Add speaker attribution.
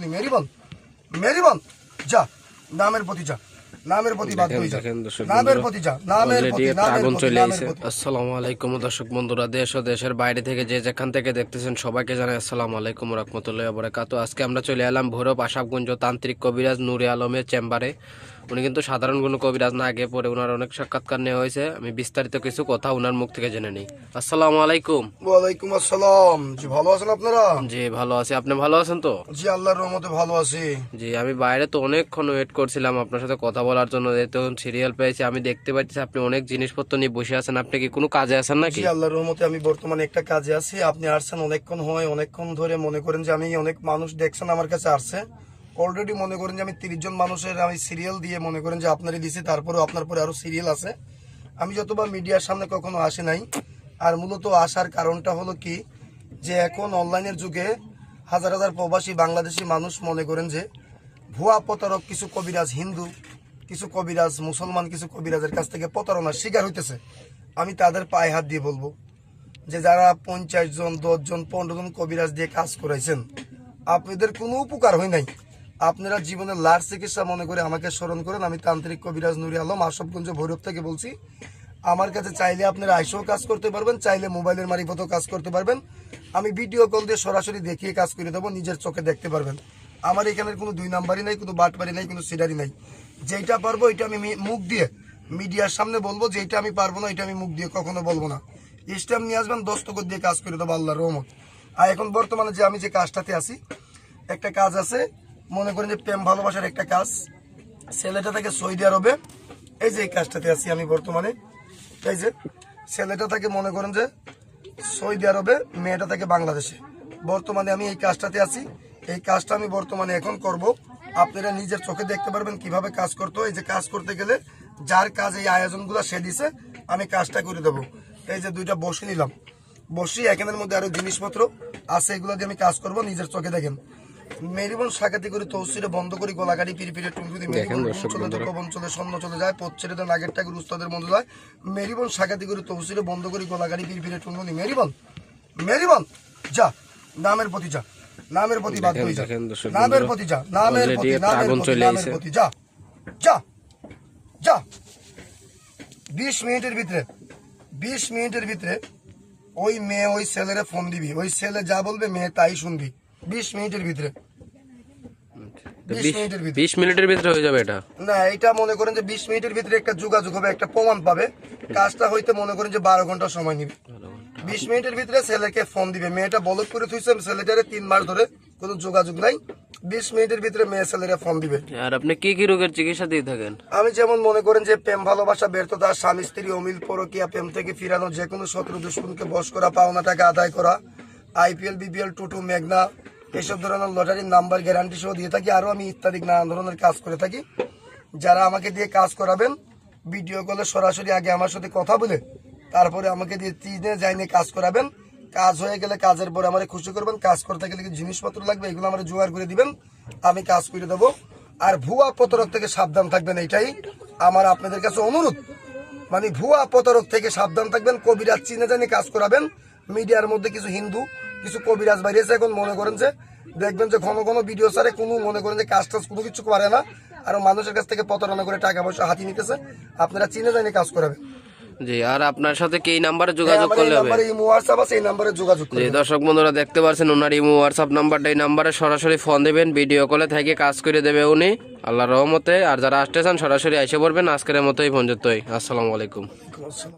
Speaker 1: টুনটুনি মেরিবন মেরিবন যা নামের প্রতি যা নামের প্রতি বাধ্য হয়ে যা। নামের প্রতি যা নামের প্রতি
Speaker 2: আগুন চলে
Speaker 1: নামের
Speaker 2: আসসালামু আলাইকুম দর্শক বন্ধুরা দেশ ও দেশের বাইরে থেকে যে যেখান থেকে দেখতেছেন সবাইকে জানাই আসসালামু আলাইকুম রহমতুল্লাহ বরাকাতু আজকে আমরা চলে এলাম ভৈরব আশাবগঞ্জ তান্ত্রিক কবিরাজ নুরে আলমের চেম্বারে। উনি কিন্তু সাধারণ কোনো কবিরাজ না আগে পরে ওনার অনেক সাক্ষাৎকার নেওয়া হয়েছে। আমি বিস্তারিত কিছু কথা ওনার মুখ থেকে জেনে নিই। আসসালামু আলাইকুম।
Speaker 1: ওয়ালাইকুম আসসালাম। জি ভালো আছেন আপনারা?
Speaker 2: জি ভালো আছি। আপনি ভালো আছেন তো?
Speaker 1: জি আল্লাহর রহমতে ভালো আছি।
Speaker 2: জি আমি বাইরে তো অনেকক্ষণ ওয়েট করছিলাম আপনার সাথে কথা বলার জন্য। তখন সিরিয়াল পেয়েছি আমি দেখতে পাচ্ছি আপনি অনেক জিনিসপত্র নিয়ে বসে আছেন। আপনি কি কোনো কাজে আছেন নাকি?
Speaker 1: জি আল্লাহর রহমতে আমি বর্তমানে একটা কাজে আছি। আপনি আসছেন অনেকক্ষণ হয় অনেকক্ষণ ধরে মনে করেন যে আমি অনেক মানুষ দেখছেন আমার কাছে আসছে। অলরেডি মনে করেন যে আমি তিরিশ জন মানুষের আমি সিরিয়াল দিয়ে মনে করেন যে আপনারই দিছি, তারপরেও আপনার পরে আরও সিরিয়াল আছে। আমি যতবার মিডিয়ার সামনে কখনো আসি নাই, আর মূলত আসার কারণটা হলো কি, যে এখন অনলাইনের যুগে হাজার হাজার প্রবাসী বাংলাদেশি মানুষ মনে করেন যে ভুয়া প্রতারক কিছু কবিরাজ হিন্দু, কিছু কবিরাজ মুসলমান, কিছু কবিরাজের কাছ থেকে প্রতারণার শিকার হইতেছে। আমি তাদের পায়ে হাত দিয়ে বলব যে যারা পঞ্চাশ জন, দশ জন, পনেরো জন কবিরাজ দিয়ে কাজ করাইছেন, আপনাদের কোনো উপকার হয় নাই। আপনারা জীবনের লার চিকিৎসা মনে করে আমাকে স্মরণ করেন। আমি তান্ত্রিক কবিরাজ নুরি আলম আশফগঞ্জ ভৈরব থেকে বলছি। আমার কাছে চাইলে আপনারা আইসেও কাজ করতে পারবেন, চাইলে মোবাইলের মারিফতও কাজ করতে পারবেন। আমি ভিডিও কল দিয়ে সরাসরি দেখিয়ে কাজ করে দেবো, নিজের চোখে দেখতে পারবেন। আমার এখানের কোনো দুই নাম্বারই নাই, কোনো বাটপারি নাই, কোনো সিডারি নাই। যেটা পারব এটা আমি মুখ দিয়ে মিডিয়ার সামনে বলব যে এটা আমি পারব না এটা আমি মুখ দিয়ে কখনো বলব না। স্ট্যাম্প নিয়ে আসবেন দস্তকর দিয়ে কাজ করে দেবো আল্লাহ রহমত। আর এখন বর্তমানে যে আমি যে কাজটাতে আছি, একটা কাজ আছে মনে করেন যে প্রেম ভালোবাসার একটা কাজ। ছেলেটা থেকে সৌদি আরবে। এই যে এই কাজটাতে আছি আমি বর্তমানে। এই যে ছেলেটা থাকে মনে করেন যে সৌদি আরবে, মেয়েটা থাকে বাংলাদেশে। বর্তমানে আমি এই কাজটাতে আছি। এই কাজটা আমি বর্তমানে এখন করব। আপনারা নিজের চোখে দেখতে পারবেন কীভাবে কাজ করতে এই যে কাজ করতে গেলে যার কাজ এই আয়োজনগুলো সে দিছে, আমি কাজটা করে দেবো। এই যে দুইটা বসে নিলাম। বসি এখানের মধ্যে আরও জিনিসপত্র আছে, এগুলো দিয়ে আমি কাজ করব। নিজের চোখে দেখেন। মেরিবন করে বন্ধ করি গোলাগাড়ি পিড়ি পিড়ে মেরিবন চলে তো পবন স্বর্ণ চলে যায় পথ ছেড়ে নাগের টাকের উস্তাদের মধ্যে যায় মেরিবন সাকাতি করে তৌসিরে বন্ধ করি গোলাগাড়ি পিড়ি পিড়ে মেরিবন মেরিবন যা নামের প্রতি যা নামের প্রতি বাধ্য হয়ে যা। নামের প্রতি যা নামের প্রতি নামের প্রতি নামের প্রতি যা যা যা। বিশ মিনিটের ভিতরে বিশ মিনিটের ভিতরে ওই মেয়ে ওই ছেলেরে ফোন দিবি ওই ছেলে যা বলবে মেয়ে তাই শুনবি। বিশ মিনিটের ভিতরে।
Speaker 2: তো
Speaker 1: বিশ মিনিটের ভিতরে।
Speaker 2: বিশ মিনিটের ভিতরে হয়ে যাবে এটা?
Speaker 1: না এটা মনে করেন যে বিশ মিনিটের ভিতরে একটা যোগাযোগ হবে একটা প্রমাণ পাবে। কাজটা হইতে মনে করেন যে বারো ঘণ্টা সময় নিবে। বিশ মিনিটের ভিতরে ছেলেকে ফোন দিবে। মেয়েটা বলক করে থুইছে ছেলেটারে তিন মাস ধরে কোনো যোগাযোগ নাই। বিশ মিনিটের ভিতরে মেয়ে ছেলেরা ফোন দিবে।
Speaker 2: আর আপনি কি কি রোগের চিকিৎসা দিয়ে থাকেন?
Speaker 1: আমি যেমন মনে করেন যে প্রেম ভালোবাসা ব্যর্থতা স্বামী স্ত্রী অমিল পরকিয়া প্রেম থেকে ফিরানো যে কোনো শত্রু দুশ্মনকে বশ করা পাওনা টাকা আদায় করা আইপিএল, বিপিএল, টুটু, মেঘনা, এসব ধরনের লটারির নাম্বার গ্যারান্টি সহ দিয়ে থাকি আরও আমি ইত্যাদি নানান ধরনের কাজ করে থাকি। যারা আমাকে দিয়ে কাজ করাবেন ভিডিও কলে সরাসরি আগে আমার সাথে কথা বলে, তারপরে আমাকে দিয়ে তিনে যাইনে কাজ করাবেন। কাজ হয়ে গেলে কাজের পরে আমার খুশি করবেন, কাজ করতে গেলে কি জিনিসপত্র লাগবে, এগুলো আমার জোগাড় করে দিবেন, আমি কাজ করে দেবো। আর ভুয়া প্রতারক থেকে সাবধান থাকবেন এটাই আমার আপনাদের কাছে অনুরোধ। মানে ভুয়া প্রতারক থেকে সাবধান থাকবেন, কবিরাজ চিনে জানি কাজ করাবেন মিডিয়ার মধ্যে কিছু হিন্দু কিছু কবিরাজ বাইরেছে এখন মনে করেন যে দেখবেন যে ঘন ঘন ভিডিও সারে কোনো মনে করেন যে কাজ টাজ কোনো কিছু করে না। আর মানুষের কাছ থেকে প্রতারণা করে টাকা পয়সা হাতি নিতেছে। আপনারা চিনে জানি কাজ করাবেন
Speaker 2: জি আর আপনার সাথে কি এই নাম্বারে যোগাযোগ করলে হবে?
Speaker 1: নাম্বারে ইমো হোয়াটসঅ্যাপ আছে এই নাম্বারে যোগাযোগ
Speaker 2: জি দর্শক বন্ধুরা দেখতে পাচ্ছেন ওনার ইমো হোয়াটসঅ্যাপ নাম্বারটা এই নাম্বারে সরাসরি ফোন দেবেন ভিডিও কলে থেকে কাজ করে দেবে উনি। আল্লাহ রহমতে। আর যারা আসতে চান সরাসরি এসে পড়বেন। আজকের মতোই ফোন যেতই আসসালামু আলাইকুম।